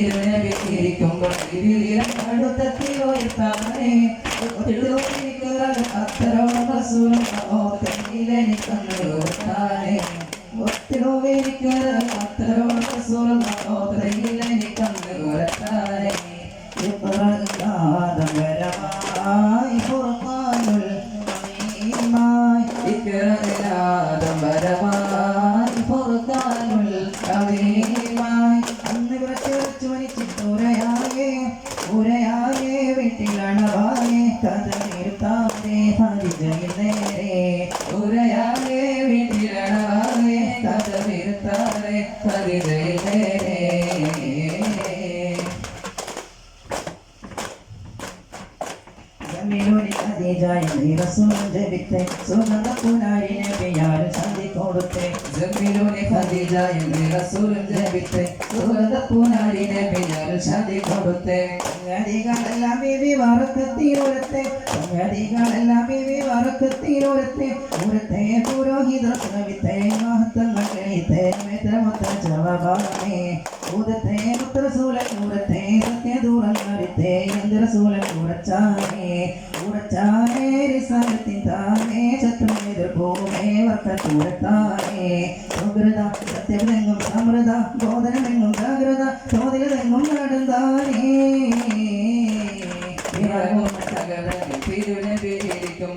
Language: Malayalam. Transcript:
തിരുനബിയിരിക്കുമ്പോൾ അടുത്തെത്തിയോർത്താമേ അത്തരോളം റസൂലും ഓർത്തയിലെനിക്കന്നോർത്താനേ ഒത്തിരോവേനിക്കത് അത്തരോളം റസൂലും ഓർത്തയിലെനിക്കന്നോർത്താനേ ഇപ്രകാരമായി പുറമാനുൽ അമീമായി ഇക്രനാദംബരമായി പുറത്താനുൽ അമീമായി അന്ന് ഉരയായേ ഉരയായേ വീട്ടിലണവായേ കഥ നിർത്താതെ ഹരിജയിൽ നേരെ. ഉരയായേ വീട്ടിലണവായേ കഥ നിർത്താതെ ഹരിജയിൽ നേരെ. ജമീലുനി ഖദീജായ നീ റസൂൽ ജപിത്തെ സുഗന്ധ പുനാരിനെ പെയ്യാറ് സന്ധി കൊടുത്തെ. ജമീലുനി ഖദീജ നീ റസൂലും ജപിത്തെ. സുഹൃത പൂനാരിനെ പെയ്യാറ് ഷാദി കൊടുത്തെ. സംഗതികളെല്ലാം ബീവി വറക്കത്തിലൊരത്തെ സംഗതികളെല്ലാം ബീവി വറക്കത്തിലൊരത്തെ ഉരത്തെ പുരോഹിത ശ്രവിത്തെ മഹത്വങ്ങൾ കഴിത്തെ മിത്രമൊത്ത ജവാബാണേ. ഊതത്തെ മുത്തറസൂല സത്യ സത്യദൂരം അറിത്തെ എന്തിറസൂല കൂടച്ചാനേ കൂടച്ചാനേ റിസാലത്തിൻ താനേ എതിർഭൂമേ വർക്കത്തൂരത്താനേ സുഹൃത സത്യമെങ്ങും സമൃത ബോധനമെങ്ങും ജാഗ്രത ചോദ്യമെങ്ങും നടന്താനേ തിരുനബിയിരിക്കും